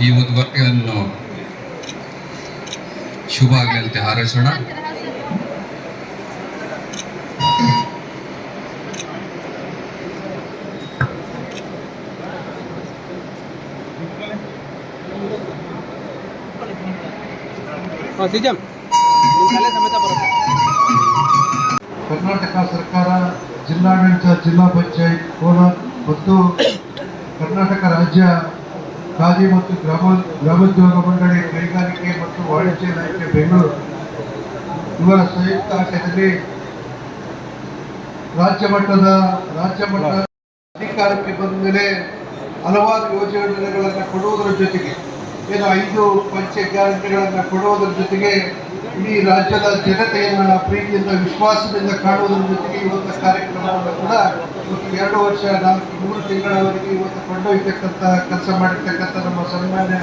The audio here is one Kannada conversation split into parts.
ಈ ಉದ್ಘಾಟನೆಯನ್ನು ಶುಭ ಆಗಲಿ ಅಂತ ಹಾರೈಸೋಣ ಕರ್ನಾಟಕ ಸರ್ಕಾರ ಜಿಲ್ಲಾಡಳಿತ ಜಿಲ್ಲಾ ಪಂಚಾಯತ್ ಕೋಲಾರ ಮತ್ತು ಕರ್ನಾಟಕ ರಾಜ್ಯ ಖಾದಿ ಮತ್ತು ಗ್ರಾಮ ಗ್ರಾಮೋದ್ಯೋಗ ಮಂಡಳಿ ಕೈಗಾರಿಕೆ ಮತ್ತು ವಾಣಿಜ್ಯ ಇಲಾಖೆ ಬೆಂಗಳೂರು. ಇವರ ಸಂಯುಕ್ತ ಆಶಯದಲ್ಲಿ ರಾಜ್ಯ ಮಟ್ಟದ ರಾಜ್ಯ ಮಟ್ಟದ ಅಧಿಕಾರಕ್ಕೆ ಬಂದ ಮೇಲೆ ಹಲವಾರು ಯೋಜನೆಗಳನ್ನು ಕೊಡುವುದರ ಜೊತೆಗೆ, ಏನು ಐದು ಪಂಚ ಗ್ಯಾರಂಟಿಗಳನ್ನು ಕೊಡುವುದರ ಜೊತೆಗೆ ಇಡೀ ರಾಜ್ಯದ ಜನತೆಯನ್ನು ಪ್ರೀತಿಯಿಂದ, ವಿಶ್ವಾಸದಿಂದ ಕಾಣುವುದರ ಜೊತೆಗೆ ಇವತ್ತು ಕಾರ್ಯಕ್ರಮವನ್ನು ಕೂಡ ಇವತ್ತು ಎರಡು ವರ್ಷ, ನಾಲ್ಕು, ಮೂರು ತಿಂಗಳವರೆಗೆ ಇವತ್ತು ಕೊಂಡೊಯ್ತಕ್ಕಂಥ ಕೆಲಸ ಮಾಡಿರ್ತಕ್ಕಂಥ ನಮ್ಮ ಸನ್ಮಾನ್ಯ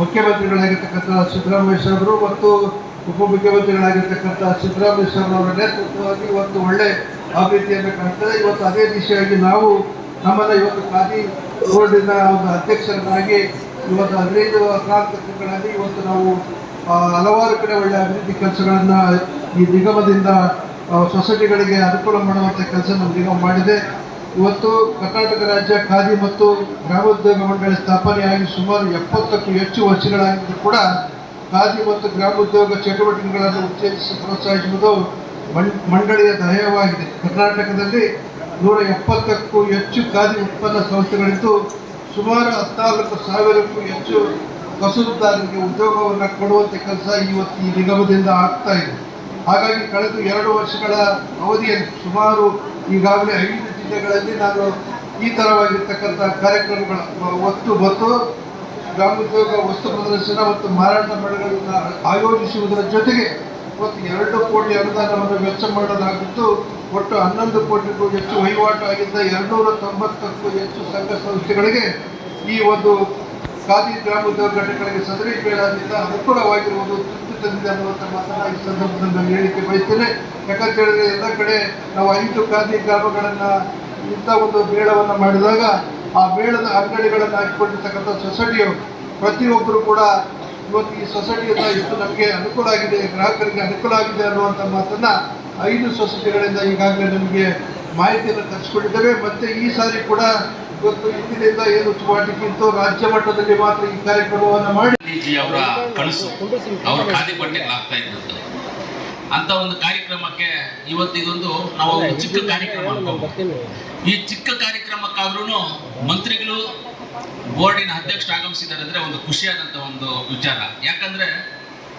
ಮುಖ್ಯಮಂತ್ರಿಗಳಾಗಿರ್ತಕ್ಕಂಥ ಸಿದ್ದರಾಮಯ್ಯ ಸಾಹೇಬರು ಮತ್ತು ಉಪಮುಖ್ಯಮಂತ್ರಿಗಳಾಗಿರ್ತಕ್ಕಂಥ ಸಿದ್ದರಾಮಯ್ಯ ಸಾಹೇಬರವರ ನೇತೃತ್ವವಾಗಿ ಇವತ್ತು ಒಳ್ಳೆ ಅಭಿವೃದ್ಧಿಯನ್ನು ಕಾಣ್ತದೆ. ಇವತ್ತು ಅದೇ ದಿಶೆಯಾಗಿ ನಾವು ನಮ್ಮನ್ನು ಇವತ್ತು ಖಾದಿ ಬೋರ್ಡಿನ ಒಂದು ಅಧ್ಯಕ್ಷರನ್ನಾಗಿ ಇವತ್ತು ಹದಿನೈದು, ಹದಿನಾಲ್ಕು ತಿಂಗಳಲ್ಲಿ ಇವತ್ತು ನಾವು ಹಲವಾರು ಕಡೆ ಒಳ್ಳೆ ಅಭಿವೃದ್ಧಿ ಕೆಲಸಗಳನ್ನು ಈ ನಿಗಮದಿಂದ ಸೊಸೈಟಿಗಳಿಗೆ ಅನುಕೂಲ ಮಾಡುವಂಥ ಕೆಲಸ ನಮ್ಮ ನಿಗಮ ಮಾಡಿದೆ. ಇವತ್ತು ಕರ್ನಾಟಕ ರಾಜ್ಯ ಖಾದಿ ಮತ್ತು ಗ್ರಾಮೋದ್ಯೋಗ ಮಂಡಳಿ ಸ್ಥಾಪನೆಯಾಗಿ ಸುಮಾರು ಎಪ್ಪತ್ತಕ್ಕೂ ಹೆಚ್ಚು ವರ್ಷಗಳಾಗಿದ್ದು ಕೂಡ ಖಾದಿ ಮತ್ತು ಗ್ರಾಮೋದ್ಯೋಗ ಚಟುವಟಿಕೆಗಳನ್ನು ಉತ್ತೇಜಿಸಿ ಪ್ರೋತ್ಸಾಹಿಸುವುದು ಮಂಡಳಿಯ ಧ್ಯೇಯವಾಗಿದೆ. ಕರ್ನಾಟಕದಲ್ಲಿ ನೂರ ಎಪ್ಪತ್ತಕ್ಕೂ ಹೆಚ್ಚು ಖಾದಿ ಉತ್ಪನ್ನ ಸಂಸ್ಥೆಗಳಿದ್ದು ಸುಮಾರು ಹದಿನಾಲ್ಕು ಸಾವಿರಕ್ಕೂ ಹೆಚ್ಚು ಕಸುಬುದಾರರಿಗೆ ಉದ್ಯೋಗವನ್ನು ಕೊಡುವಂಥ ಕೆಲಸ ಇವತ್ತು ಈ ನಿಗಮದಿಂದ ಆಗ್ತಾ ಇದೆ. ಹಾಗಾಗಿ ಕಳೆದ ಎರಡು ವರ್ಷಗಳ ಅವಧಿಯಲ್ಲಿ ಸುಮಾರು ಈಗಾಗಲೇ ಐದು ಜಿಲ್ಲೆಗಳಲ್ಲಿ ನಾನು ಈ ಥರವಾಗಿರ್ತಕ್ಕಂಥ ಕಾರ್ಯಕ್ರಮಗಳ ಒತ್ತು ಮತ್ತು ಗ್ರಾಮೋದ್ಯೋಗ ವಸ್ತು ಪ್ರದರ್ಶನ ಮತ್ತು ಮಾರಾಟ ಮೇಳಗಳನ್ನು ಆಯೋಜಿಸುವುದರ ಜೊತೆಗೆ ಮತ್ತು ಎರಡು ಕೋಟಿ ಅನುದಾನವನ್ನು ವೆಚ್ಚ ಮಾಡಲಾಗಿದ್ದು ಒಟ್ಟು ಹನ್ನೊಂದು ಕೋಟಿಗೂ ಹೆಚ್ಚು ವಹಿವಾಟು ಆಗಿದ್ದ ಎರಡುನೂರ ತೊಂಬತ್ತಕ್ಕೂ ಹೆಚ್ಚು ಸಂಘ ಸಂಸ್ಥೆಗಳಿಗೆ ಈ ಒಂದು ಖಾದಿ ಗ್ರಾಮೋದ್ಯೋಗ ಘಟಕಗಳಿಗೆ ಬೇಡದಿಂದ ಅನುಕೂಲವಾಗಿರುವುದು ತೃಪ್ತಿ ತಂದಿದೆ ಅನ್ನುವಂಥ ಮಾತನ್ನು ಈ ಸಂದರ್ಭದಲ್ಲಿ ನಾನು ಹೇಳಿಕೆ ಬಯಸ್ತೇನೆ. ಯಾಕಂತ ಹೇಳಿದ್ರೆ ಎಲ್ಲ ಕಡೆ ನಾವು ಐದು ಖಾದಿ ಗ್ರಾಮಗಳನ್ನು ಇಂಥ ಒಂದು ಮೇಳವನ್ನು ಮಾಡಿದಾಗ ಆ ಮೇಳದ ಅಂಗಡಿಗಳನ್ನು ಹಾಕಿಕೊಂಡಿರ್ತಕ್ಕಂಥ ಸೊಸೈಟಿಯು ಪ್ರತಿಯೊಬ್ಬರು ಕೂಡ ಇವತ್ತು ಈ ಸೊಸೈಟಿಯಿಂದ ಇಷ್ಟು ನಮಗೆ ಅನುಕೂಲ ಆಗಿದೆ, ಗ್ರಾಹಕರಿಗೆ ಅನುಕೂಲ ಆಗಿದೆ ಅನ್ನುವಂಥ ಮಾತನ್ನು ಐದು ಸೊಸೈಟಿಗಳಿಂದ ಈಗಾಗಲೇ ನಮಗೆ ಮಾಹಿತಿಯನ್ನು ತರಿಸ್ಕೊಂಡಿದ್ದೇವೆ. ಮತ್ತು ಈ ಸಾರಿ ಕೂಡ ಇವತ್ತು ಇಂದಿನಿಂದ ಏನು ಮಾಡಲಿಕ್ಕಿಂತ ರಾಜ್ಯ ಮಟ್ಟದಲ್ಲಿ ಮಾತ್ರ ಈ ಕಾರ್ಯಕ್ರಮವನ್ನು ಮಾಡಿ. ಅವರ ಕನಸು, ಅವರ ಖಾದಿ ಬಟ್ಟೆಗಳಾಗ್ತಾ ಇದ್ದಂತೆ ಅಂತ ಒಂದು ಕಾರ್ಯಕ್ರಮಕ್ಕೆ ಇವತ್ತಿಗೊಂದು ನಾವು ಒಂದು ಚಿಕ್ಕ ಕಾರ್ಯಕ್ರಮ ಈ ಚಿಕ್ಕ ಕಾರ್ಯಕ್ರಮಕ್ಕಾದ್ರೂ ಮಂತ್ರಿಗಳು ಬೋರ್ಡಿನ ಅಧ್ಯಕ್ಷರು ಆಗಮಿಸಿದ್ದಾರೆ ಅಂದ್ರೆ ಒಂದು ಖುಷಿಯಾದಂತ ಒಂದು ವಿಚಾರ. ಯಾಕಂದ್ರೆ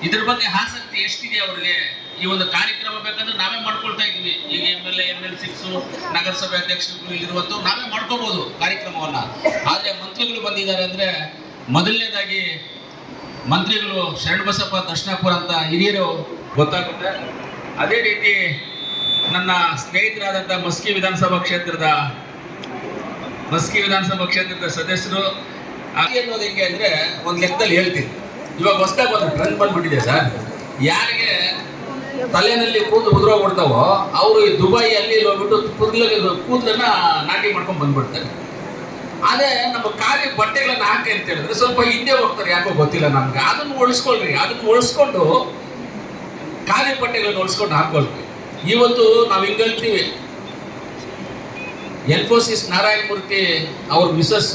ಇದ್ರ ಬಗ್ಗೆ ಆಸಕ್ತಿ ಎಷ್ಟಿದೆ ಅವರಿಗೆ? ಈ ಒಂದು ಕಾರ್ಯಕ್ರಮ ಬೇಕಂದ್ರೆ ನಾವೇ ಮಾಡ್ಕೊಳ್ತಾ ಇದ್ವಿ. ಈಗ M L A M L six ನಗರಸಭೆ ಅಧ್ಯಕ್ಷರು ಇಲ್ಲಿರುವಂಥವ್ರು ನಾವೇ ಮಾಡ್ಕೋಬಹುದು ಕಾರ್ಯಕ್ರಮವನ್ನ. ಆದ್ರೆ ಮಂತ್ರಿಗಳು ಬಂದಿದ್ದಾರೆ ಅಂದ್ರೆ ಮೊದಲನೇದಾಗಿ ಮಂತ್ರಿಗಳು ಶರಣಬಸಪ್ಪ ದರ್ಶನಾಪುರ ಅಂತ ಹಿರಿಯರು ಗೊತ್ತಾಗುತ್ತೆ. ಅದೇ ರೀತಿ ನನ್ನ ಸ್ನೇಹಿತರಾದಂಥ ಮಸ್ಕಿ ವಿಧಾನಸಭಾ ಕ್ಷೇತ್ರದ, ಮಸ್ಕಿ ವಿಧಾನಸಭಾ ಕ್ಷೇತ್ರದ ಸದಸ್ಯರು ಹಾಗೆ ಅನ್ನೋದು ಹೆಂಗೆ ಅಂದರೆ ಒಂದು ಲೆಕ್ಕದಲ್ಲಿ ಹೇಳ್ತೀನಿ. ಇವಾಗ ಹೊಸದಾಗ ಒಂದು ಟ್ರೆಂಡ್ ಬಂದ್ಬಿಟ್ಟಿದೆ ಸರ್. ಯಾರಿಗೆ ತಲೆನಲ್ಲಿ ಕೂದಲು ಉದುರೋಗ್ಬಿಡ್ತಾವೋ, ಅವರು ಈ ದುಬೈಯಲ್ಲಿ ಹೋಗ್ಬಿಟ್ಟು ಕೂದಲಿಗೆ ಕೂದಲನ್ನ ನಾಟಿ ಮಾಡ್ಕೊಂಡು ಬಂದ್ಬಿಡ್ತಾರೆ. ಅದೇ ನಮ್ಮ ಖಾಲಿ ಬಟ್ಟೆಗಳನ್ನ ಹಾಕಿ ಅಂತ ಹೇಳಿದ್ರೆ ಸ್ವಲ್ಪ ಹಿಂದೆ ಹೋಗ್ತಾರೆ, ಯಾಕೋ ಗೊತ್ತಿಲ್ಲ ನಮ್ಗೆ. ಅದನ್ನ ಉಳಿಸ್ಕೊಳ್ರಿ, ಅದನ್ನ ಉಳಿಸ್ಕೊಂಡು ಖಾಲಿ ಬಟ್ಟೆಗಳನ್ನ ಉಳಿಸ್ಕೊಂಡು ಹಾಕೊಳ್ರಿ. ಇವತ್ತು ನಾವು ಹಿಂಗಲ್ತೀವಿ ಎನ್ಫೋಸಿಸ್ ನಾರಾಯಣ ಮೂರ್ತಿ ಅವ್ರ ಮಿಸಸ್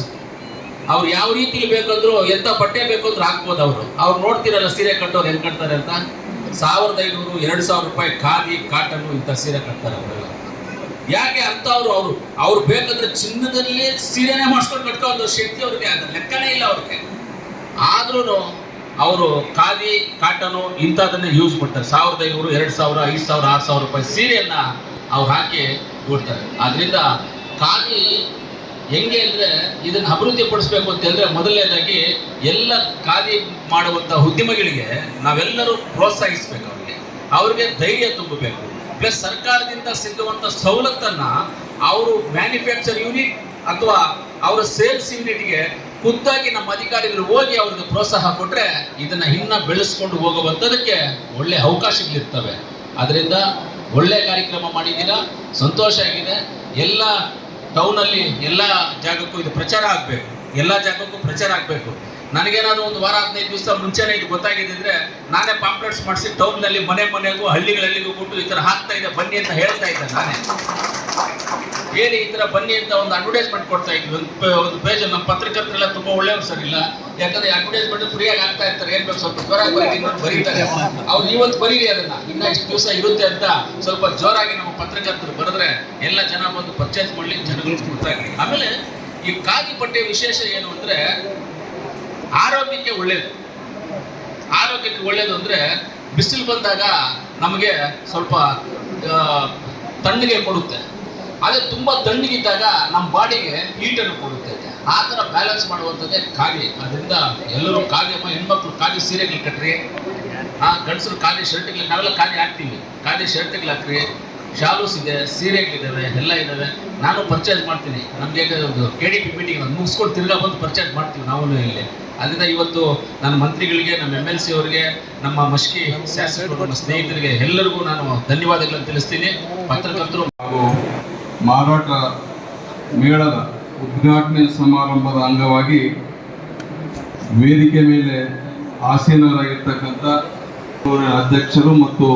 ಅವ್ರು ಯಾವ ರೀತಿಲಿ ಬೇಕಂದ್ರು ಎಂಥ ಬಟ್ಟೆ ಬೇಕಂದ್ರು ಹಾಕ್ಬೋದು ಅವರು. ಅವ್ರು ನೋಡ್ತಿರಲ್ಲ ಸೀರೆ ಕಟ್ಟೋರು ಹೆಂಗ್ ಕಟ್ತಾರೆ ಅಂತ? ಸಾವಿರದ ಐನೂರು, ಎರಡು ಸಾವಿರ ರೂಪಾಯಿ ಖಾದಿ ಕಾಟನ್ನು ಇಂಥ ಸೀರೆ ಕಟ್ತಾರೆ ಅವರೆಲ್ಲ. ಯಾಕೆ ಅಂತ ಅವರು? ಅವರು ಬೇಕಂದ್ರೆ ಚಿನ್ನದಲ್ಲಿ ಸೀರೆನೇ ಮಾಡಿಸ್ಕೊಂಡು ಕಟ್ಕೊಳ್ಳೋ ಶಕ್ತಿ ಅವ್ರಿಗೆ ಅದು ಲೆಕ್ಕನೇ ಇಲ್ಲ ಅವ್ರಿಗೆ. ಆದ್ರೂ ಅವರು ಖಾದಿ ಕಾಟನು ಇಂಥದನ್ನೇ ಯೂಸ್ ಮಾಡ್ತಾರೆ. ಸಾವಿರದ ಐನೂರು, ಎರಡು ಸಾವಿರ, ಐದು ಸಾವಿರ, ಆರು ಸಾವಿರ ರೂಪಾಯಿ ಸೀರೆಯನ್ನು ಅವ್ರು ಹಾಕಿ ಕೊಡ್ತಾರೆ ಆದ್ರಿಂದ ಖಾದಿ ಹೆಂಗೆ ಅಂದರೆ ಇದನ್ನು ಅಭಿವೃದ್ಧಿ ಪಡಿಸ್ಬೇಕು ಅಂತ ಹೇಳಿದ್ರೆ ಮೊದಲನೇದಾಗಿ ಎಲ್ಲ ಖಾದಿ ಮಾಡುವಂಥ ಉದ್ಯಮಗಳಿಗೆ ನಾವೆಲ್ಲರೂ ಪ್ರೋತ್ಸಾಹಿಸ್ಬೇಕು ಅವ್ರಿಗೆ. ಅವ್ರಿಗೆ ಧೈರ್ಯ ತುಂಬಬೇಕು. ಪ್ಲಸ್ ಸರ್ಕಾರದಿಂದ ಸಿಗುವಂಥ ಸವಲತ್ತನ್ನ ಅವರು ಮ್ಯಾನುಫ್ಯಾಕ್ಚರ್ ಯೂನಿಟ್ ಅಥವಾ ಅವರ ಸೇಲ್ಸ್ ಯೂನಿಟ್ಗೆ ಖುದ್ದಾಗಿ ನಮ್ಮ ಅಧಿಕಾರಿಗಳು ಹೋಗಿ ಅವ್ರಿಗೆ ಪ್ರೋತ್ಸಾಹ ಕೊಟ್ಟರೆ ಇದನ್ನ ಇನ್ನ ಬೆಳೆಸ್ಕೊಂಡು ಹೋಗುವಂಥದಕ್ಕೆ ಒಳ್ಳೆ ಅವಕಾಶಗಳಿರ್ತವೆ. ಅದರಿಂದ ಒಳ್ಳೆ ಕಾರ್ಯಕ್ರಮ ಮಾಡಿದ್ದೀರಾ? ಸಂತೋಷ ಆಗಿದೆ. ಎಲ್ಲ ಟೌನಲ್ಲಿ ಎಲ್ಲ ಜಾಗಕ್ಕೂ ಇದು ಪ್ರಚಾರ ಆಗಬೇಕು. ಎಲ್ಲ ಜಾಗಕ್ಕೂ ಪ್ರಚಾರ ಆಗಬೇಕು. ನನಗೇನಾದ್ರು ಒಂದು ವಾರ ಹದಿನೈದು ದಿವಸ ಮುಂಚೆನೇ ಇದು ಗೊತ್ತಾಗಿದ್ದಿದ್ರೆ ನಾನೇ ಪಾಂಪ್ಲೆಟ್ಸ್ ಮಾಡಿಸಿ ಟೌನ್ನಲ್ಲಿ ಮನೆ ಮನೆಗೂ ಹಳ್ಳಿಗಳಲ್ಲಿಗೂ ಕೊಟ್ಟು ಈ ಥರ ಹಾಕ್ತಾ ಇದೆ ಬನ್ನಿ ಅಂತ ಹೇಳ್ತಾ ಇದ್ದೆ ನಾನೇ. ಹೇಳಿ ಈ ಥರ ಬನ್ನಿ ಅಂತ ಒಂದು ಅಡ್ವರ್ಟೈಸ್ಮೆಂಟ್ ಕೊಡ್ತಾ ಇದ್ವಿ ಒಂದು ಪೇಜ್ ನಮ್ಮ ಪತ್ರಕರ್ತರೆಲ್ಲ ತುಂಬ ಒಳ್ಳೆಯವ್ರು ಸರ್ ಇಲ್ಲ. ಯಾಕಂದ್ರೆ ಅಡ್ವರ್ಟೈಸ್ಮೆಂಟ್ ಫ್ರೀಯಾಗಿ ಆಗ್ತಾ ಇರ್ತಾರೆ. ಏನು ಬೇಕು ಸ್ವಲ್ಪ ಜೋರಾಗಿ ಬರೀತಾರೆ. ಅವ್ರು ಇವತ್ತು ಬರೀರಿ ಅದನ್ನ. ಇನ್ನ ಇಷ್ಟು ದಿವಸ ಇರುತ್ತೆ ಅಂತ ಸ್ವಲ್ಪ ಜೋರಾಗಿ ನಮ್ಮ ಪತ್ರಕರ್ತರು ಬರೆದ್ರೆ ಎಲ್ಲ ಜನ ಬಂದು ಪರ್ಚೇಸ್ ಮಾಡಲಿ, ಜನಗಳು ಕೊಡ್ತಾ ಇದ್ದೀವಿ ಆಮೇಲೆ ಈ ಕಾಗಿ ಪಟ್ಟೆ ವಿಶೇಷ ಏನು ಅಂದ್ರೆ ಆರೋಗ್ಯಕ್ಕೆ ಒಳ್ಳೇದು. ಆರೋಗ್ಯಕ್ಕೆ ಒಳ್ಳೇದು ಅಂದ್ರೆ ಬಿಸಿಲು ಬಂದಾಗ ನಮಗೆ ಸ್ವಲ್ಪ ತಣ್ಣಗೆ ಕೊಡುತ್ತೆ. ಅದೇ ತುಂಬ ತಣ್ಣಗಿದ್ದಾಗ ನಮ್ಮ ಬಾಡಿಗೆ ಹೀಟನ್ನು ಕೊಡುತ್ತೆ ಆ ಥರ ಬ್ಯಾಲೆನ್ಸ್ ಮಾಡುವಂಥದ್ದೇ ಕಾಗೆ ಅದರಿಂದ ಎಲ್ಲರೂ ಕಾಗೆ ಅಮ್ಮ, ಹೆಣ್ಮಕ್ಳು ಕಾಗೆ ಸೀರೆಗಳು ಕಟ್ರಿ. ಆ ಗಂಡಸರು ಖಾಲಿ ಶರ್ಟ್ಗಳು, ನಾವೆಲ್ಲ ಖಾಲಿ ಹಾಕ್ತೀವಿ. ಖಾಲಿ ಶರ್ಟ್ಗಳು ಹಾಕ್ರಿ. ಶಾಲೂಸ್ ಇದೆ ಸೀರೆಗಳಿದ್ದಾವೆ ಎಲ್ಲ ಇದ್ದಾವೆ ನಾನು ಪರ್ಚೇಸ್ ಮಾಡ್ತೀನಿ. ನಮಗೆ ಕೆ ಡಿ ಪಿ ಮೀಟಿಂಗ್ ಮುಗಿಸ್ಕೊಂಡು ತಿರ್ಗಾ ಬಂದು ಪರ್ಚೇಸ್ ಮಾಡ್ತೀವಿ ನಾವು ಇಲ್ಲಿ. ಅದರಿಂದ ಇವತ್ತು ನನ್ನ ಮಂತ್ರಿಗಳಿಗೆ, ನಮ್ಮ ಎಂ ಎಲ್ ಸಿ ಅವರಿಗೆ, ನಮ್ಮ ಮಸ್ಕಿ ಶಾಸಕರು ಸ್ನೇಹಿತರಿಗೆ ಎಲ್ಲರಿಗೂ ನಾನು ಧನ್ಯವಾದಗಳನ್ನು ತಿಳಿಸ್ತೀನಿ. ಪತ್ರಕರ್ತರು ಹಾಗೂ ಮಾರಾಟ ಮೇಳದ ಉದ್ಘಾಟನೆ ಸಮಾರಂಭದ ಅಂಗವಾಗಿ ವೇದಿಕೆ ಮೇಲೆ ಆಸೀನರಾಗಿರ್ತಕ್ಕಂಥ ಅಧ್ಯಕ್ಷರು ಮತ್ತು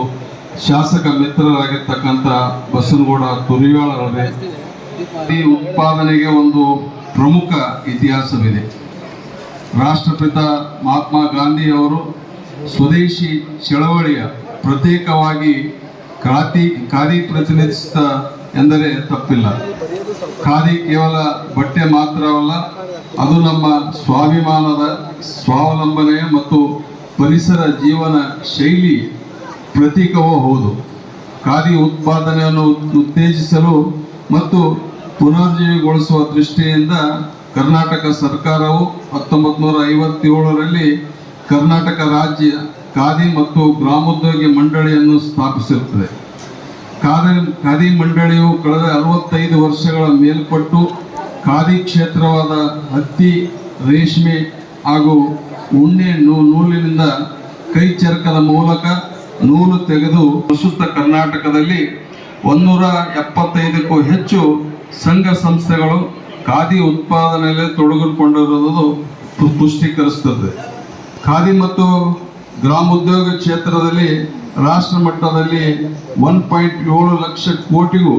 ಶಾಸಕ ಮಿತ್ರರಾಗಿರ್ತಕ್ಕಂಥ ಬಸನಗೌಡ ತುರಿಯಾಳರವರೇ ಈ ಉತ್ಪಾದನೆಗೆ ಒಂದು ಪ್ರಮುಖ ಇತಿಹಾಸವಿದೆ. ರಾಷ್ಟ್ರಪಿತ ಮಹಾತ್ಮ ಗಾಂಧಿಯವರು ಸ್ವದೇಶಿ ಚಳವಳಿಯ ಪ್ರತ್ಯೇಕವಾಗಿ ಖಾದಿ ಖಾದಿ ಪ್ರತಿನಿಧಿಸಿದ ಎಂದರೆ ತಪ್ಪಿಲ್ಲ. ಖಾದಿ ಕೇವಲ ಬಟ್ಟೆ ಮಾತ್ರವಲ್ಲ, ಅದು ನಮ್ಮ ಸ್ವಾಭಿಮಾನದ ಸ್ವಾವಲಂಬನೆ ಮತ್ತು ಪರಿಸರ ಜೀವನ ಶೈಲಿ ಪ್ರತೀಕವೂ ಹೌದು. ಖಾದಿ ಉತ್ಪಾದನೆಯನ್ನು ಉತ್ತೇಜಿಸಲು ಮತ್ತು ಪುನರ್ಜೀವಿಗೊಳಿಸುವ ದೃಷ್ಟಿಯಿಂದ ಕರ್ನಾಟಕ ಸರ್ಕಾರವು ಹತ್ತೊಂಬತ್ತು ನೂರ ಐವತ್ತೇಳರಲ್ಲಿ ಕರ್ನಾಟಕ ರಾಜ್ಯ ಖಾದಿ ಮತ್ತು ಗ್ರಾಮೋದ್ಯೋಗಿ ಮಂಡಳಿಯನ್ನು ಸ್ಥಾಪಿಸಿರುತ್ತದೆ. ಖಾದಿ ಖಾದಿ ಮಂಡಳಿಯು ಕಳೆದ ಅರವತ್ತೈದು ವರ್ಷಗಳ ಮೇಲ್ಪಟ್ಟು ಖಾದಿ ಕ್ಷೇತ್ರವಾದ ಹತ್ತಿ, ರೇಷ್ಮೆ ಹಾಗೂ ಉಣ್ಣೆ ನೂಲಿನಿಂದ ಕೈಚರಕದ ಮೂಲಕ ನೂಲು ತೆಗೆದು ಪ್ರಸ್ತುತ ಕರ್ನಾಟಕದಲ್ಲಿ ಒಂದೂರ ಎಪ್ಪತ್ತೈದಕ್ಕೂ ಹೆಚ್ಚು ಸಂಘ ಸಂಸ್ಥೆಗಳು ಖಾದಿ ಉತ್ಪಾದನೆಯಲ್ಲಿ ತೊಡಗಿಕೊಂಡಿರುವುದು ಪುಷ್ಟೀಕರಿಸುತ್ತದೆ. ಖಾದಿ ಮತ್ತು ಗ್ರಾಮೋದ್ಯೋಗ ಕ್ಷೇತ್ರದಲ್ಲಿ ರಾಷ್ಟ್ರ ಮಟ್ಟದಲ್ಲಿ ಒನ್ ಪಾಯಿಂಟ್ ಏಳು ಲಕ್ಷ ಕೋಟಿಗೂ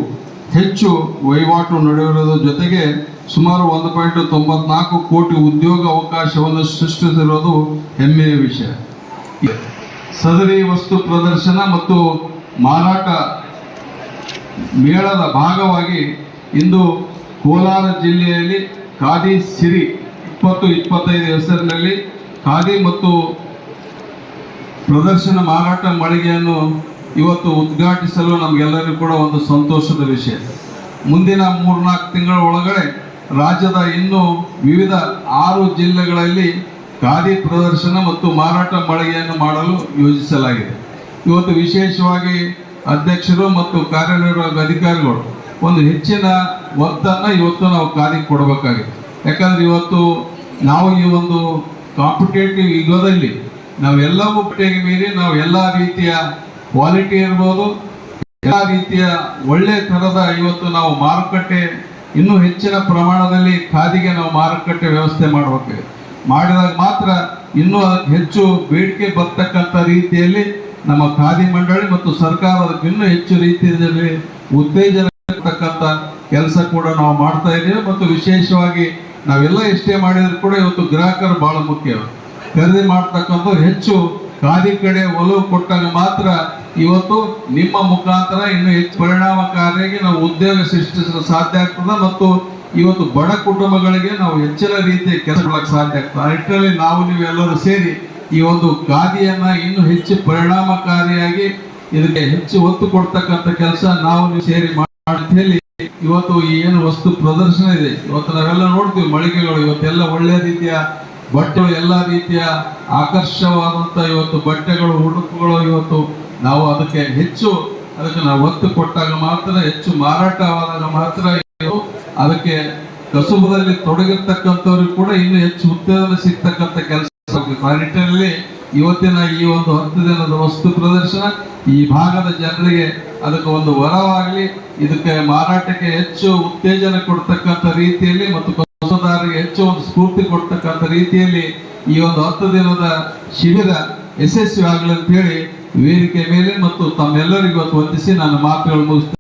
ಹೆಚ್ಚು ವಹಿವಾಟು ನಡೆಯುವುದರ ಜೊತೆಗೆ ಸುಮಾರು ಒಂದು ಪಾಯಿಂಟ್ ತೊಂಬತ್ನಾಲ್ಕು ಕೋಟಿ ಉದ್ಯೋಗ ಅವಕಾಶವನ್ನು ಸೃಷ್ಟಿಸಿರುವುದು ಹೆಮ್ಮೆಯ ವಿಷಯ. ಸದರಿ ವಸ್ತು ಪ್ರದರ್ಶನ ಮತ್ತು ಮಾರಾಟ ಮೇಳದ ಭಾಗವಾಗಿ ಇಂದು ಕೋಲಾರ ಜಿಲ್ಲೆಯಲ್ಲಿ ಖಾದಿ ಸಿರಿ ಇಪ್ಪತ್ತು ಇಪ್ಪತ್ತೈದು ಹೆಸರಿನಲ್ಲಿ ಖಾದಿ ಮತ್ತು ಪ್ರದರ್ಶನ ಮಾರಾಟ ಮಳಿಗೆಯನ್ನು ಇವತ್ತು ಉದ್ಘಾಟಿಸಲು ನಮಗೆಲ್ಲರಿಗೂ ಕೂಡ ಒಂದು ಸಂತೋಷದ ವಿಷಯ. ಮುಂದಿನ ಮೂರ್ನಾಲ್ಕು ತಿಂಗಳ ಒಳಗಡೆ ರಾಜ್ಯದ ಇನ್ನೂ ವಿವಿಧ ಆರು ಜಿಲ್ಲೆಗಳಲ್ಲಿ ಖಾದಿ ಪ್ರದರ್ಶನ ಮತ್ತು ಮಾರಾಟ ಮಳಿಗೆಯನ್ನು ಮಾಡಲು ಯೋಜಿಸಲಾಗಿದೆ. ಇವತ್ತು ವಿಶೇಷವಾಗಿ ಅಧ್ಯಕ್ಷರು ಮತ್ತು ಕಾರ್ಯನಿರ್ವಾಹಕ ಅಧಿಕಾರಿಗಳು ಒಂದು ಹೆಚ್ಚಿನ ಒತ್ತನ್ನು ಇವತ್ತು ನಾವು ಖಾದಿ ಕೊಡಬೇಕಾಗಿದೆ. ಯಾಕಂದರೆ ಇವತ್ತು ನಾವು ಈ ಒಂದು ಕಾಂಪಿಟೇಟಿವ್ ಯುಗದಲ್ಲಿ ನಾವೆಲ್ಲವೂ ಬಟ್ಟೆಗೆ ಮೀರಿ ನಾವು ಎಲ್ಲ ರೀತಿಯ ಕ್ವಾಲಿಟಿ ಇರ್ಬೋದು, ಎಲ್ಲ ರೀತಿಯ ಒಳ್ಳೆ ಥರದ ಇವತ್ತು ನಾವು ಮಾರುಕಟ್ಟೆ, ಇನ್ನೂ ಹೆಚ್ಚಿನ ಪ್ರಮಾಣದಲ್ಲಿ ಖಾದಿಗೆ ನಾವು ಮಾರುಕಟ್ಟೆ ವ್ಯವಸ್ಥೆ ಮಾಡಬೇಕು. ಮಾಡಿದಾಗ ಮಾತ್ರ ಇನ್ನೂ ಅದಕ್ಕೆ ಹೆಚ್ಚು ಬೇಡಿಕೆ ಬರ್ತಕ್ಕಂಥ ರೀತಿಯಲ್ಲಿ ನಮ್ಮ ಖಾದಿ ಮಂಡಳಿ ಮತ್ತು ಸರ್ಕಾರ ಅದಕ್ಕೆ ಇನ್ನೂ ಹೆಚ್ಚು ರೀತಿಯಲ್ಲಿ ಉತ್ತೇಜನ ಇರತಕ್ಕಂಥ ಕೆಲಸ ಕೂಡ ನಾವು ಮಾಡ್ತಾ ಇದ್ದೇವೆ. ಮತ್ತು ವಿಶೇಷವಾಗಿ ನಾವೆಲ್ಲ ಎಷ್ಟೇ ಮಾಡಿದ್ರು ಕೂಡ ಇವತ್ತು ಗ್ರಾಹಕರು ಬಹಳ ಮುಖ್ಯ. ಖರೀದಿ ಮಾಡ್ತಕ್ಕಂಥ ಹೆಚ್ಚು ಖಾದಿ ಕಡೆ ಒಲವು ಕೊಟ್ಟಾಗ ಮಾತ್ರ ಇವತ್ತು ನಿಮ್ಮ ಮುಖಾಂತರ ಇನ್ನು ಹೆಚ್ಚು ಪರಿಣಾಮಕಾರಿಯಾಗಿ ನಾವು ಉದ್ಯೋಗ ಸೃಷ್ಟಿಸಲು ಸಾಧ್ಯ ಆಗ್ತದೆ ಮತ್ತು ಇವತ್ತು ಬಡ ಕುಟುಂಬಗಳಿಗೆ ನಾವು ಹೆಚ್ಚಿನ ರೀತಿಯ ಕೆಲಸ ಮಾಡಕ್ಕೆ ಸಾಧ್ಯ ಆಗ್ತದೆ. ಆ ನಿಟ್ಟಿನಲ್ಲಿ ನಾವು ನೀವೆಲ್ಲರೂ ಸೇರಿ ಈ ಒಂದು ಖಾದಿಯನ್ನು ಇನ್ನೂ ಹೆಚ್ಚು ಪರಿಣಾಮಕಾರಿಯಾಗಿ ಇದಕ್ಕೆ ಹೆಚ್ಚು ಒತ್ತು ಕೊಡ್ತಕ್ಕಂಥ ಕೆಲಸ ನಾವು ನೀವು ಸೇರಿ ಮಾಡಿ ಇವತ್ತು ಏನು ವಸ್ತು ಪ್ರದರ್ಶನ ಇದೆ. ಇವತ್ತು ನಾವೆಲ್ಲ ನೋಡ್ತೀವಿ ಮಳಿಗೆಗಳು, ಇವತ್ತೆಲ್ಲ ಒಳ್ಳೆಯ ರೀತಿಯ ಬಟ್ಟೆಗಳು ಎಲ್ಲ ರೀತಿಯ ಆಕರ್ಷವಾದಂತ ಇವತ್ತು ಬಟ್ಟೆಗಳು, ಉಡುಪುಗಳು ಇವತ್ತು ನಾವು ಅದಕ್ಕೆ ಹೆಚ್ಚು ಅದಕ್ಕೆ ನಾವು ಒತ್ತು ಕೊಟ್ಟಾಗ ಮಾತ್ರ, ಹೆಚ್ಚು ಮಾರಾಟವಾದಾಗ ಮಾತ್ರ ಅದಕ್ಕೆ ಕಸುಬದಲ್ಲಿ ತೊಡಗಿರ್ತಕ್ಕಂಥವ್ರಿಗೆ ಕೂಡ ಇನ್ನೂ ಹೆಚ್ಚು ಉತ್ತೇಜನ ಸಿಗ್ತಕ್ಕಂಥ ಕೆಲಸ ಆ ನಿಟ್ಟಿನಲ್ಲಿ ಇವತ್ತಿನ ಈ ಒಂದು ಹತ್ತು ದಿನದ ವಸ್ತು ಪ್ರದರ್ಶನ ಈ ಭಾಗದ ಜನರಿಗೆ ಅದಕ್ಕೆ ಒಂದು ವರವಾಗಲಿ, ಇದಕ್ಕೆ ಮಾರಾಟಕ್ಕೆ ಹೆಚ್ಚು ಉತ್ತೇಜನ ಕೊಡ್ತಕ್ಕಂಥ ರೀತಿಯಲ್ಲಿ ಮತ್ತು ಕಸುದಾರರಿಗೆ ಹೆಚ್ಚು ಒಂದು ಸ್ಫೂರ್ತಿ ಕೊಡ್ತಕ್ಕಂಥ ರೀತಿಯಲ್ಲಿ ಈ ಒಂದು ಹತ್ತು ದಿನದ ಶಿಬಿರ ಯಶಸ್ವಿ ಆಗಲಿ ಅಂತ ಹೇಳಿ ವೇದಿಕೆ ಮೇಲೆ ಮತ್ತು ತಮ್ಮೆಲ್ಲರಿಗೂ ಇವತ್ತು ವಂದಿಸಿ ನಾನು ಮಾತುಗಳು ಮುಗಿಸ್ತೇನೆ.